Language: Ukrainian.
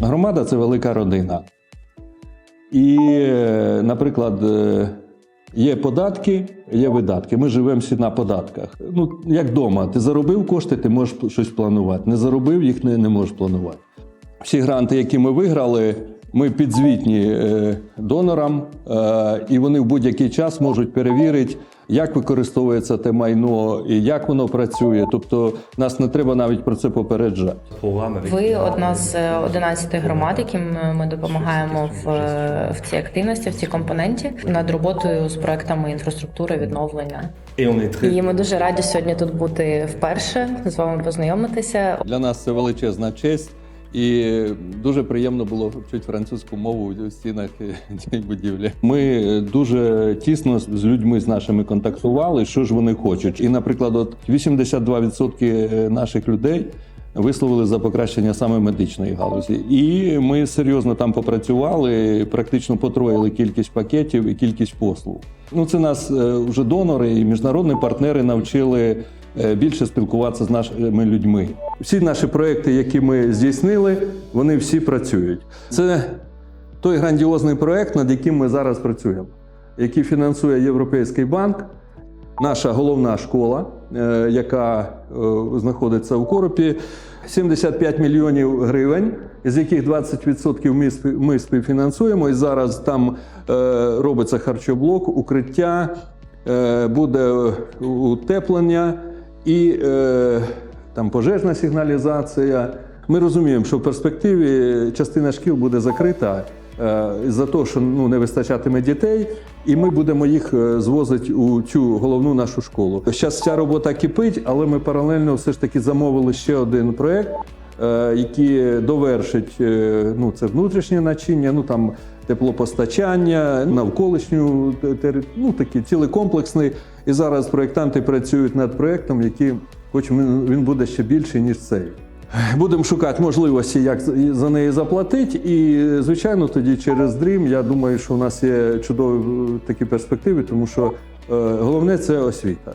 Громада це велика родина. І, наприклад, е, є податки, є видатки. Ми живемо всі на податках. Ну, як вдома, ти заробив кошти, ти можеш щось планувати. Не заробив, їх не, не можеш планувати. Всі гранти, які ми виграли, ми підзвітні е, донорам, е, і вони в будь-який час можуть перевірити, як використовується те майно і як воно працює. Тобто нас не треба навіть про це попереджати. Ви одна з е, 11 громад, яким ми допомагаємо в, в цій активності, в цій компоненті над роботою з проектами інфраструктури відновлення. І ми дуже раді сьогодні тут бути вперше з вами познайомитися. Для нас це величезна честь. І дуже приємно було вчити французьку мову у стінах цієї будівлі. Ми дуже тісно з людьми з нашими контактували, що ж вони хочуть. І, наприклад, от 82% наших людей висловили за покращення саме медичної галузі. І ми серйозно там попрацювали, практично потроїли кількість пакетів і кількість послуг. Ну, це нас е, вже донори і міжнародні партнери навчили е, більше спілкуватися з нашими людьми. Всі наші проекти, які ми здійснили, вони всі працюють. Це той грандіозний проект, над яким ми зараз працюємо, який фінансує Європейський банк, наша головна школа, е, яка е, знаходиться в Коропі. 75 мільйонів гривень, із яких 20% ми спів- ми співфінансуємо. І зараз там е, робиться харчоблок, укриття, е, буде утеплення і е, там пожежна сигналізація. Ми розуміємо, що в перспективі частина шкіл буде закрита е, за того, що ну, не вистачатиме дітей, і ми будемо їх е, звозити у цю головну нашу школу. Зараз ця робота кипить, але ми паралельно все ж таки замовили ще один проект, е, який довершить е, ну, це внутрішнє начиння, ну там теплопостачання, навколишню те- ну, такий цілий комплексний. І зараз проєктанти працюють над проєктом, який хоч він, буде ще більший, ніж цей. Будемо шукати можливості, як за- за неї заплатити. І, звичайно, тоді через Dream, я думаю, що у нас є чудові е, такі перспективи, тому що е, головне це освіта.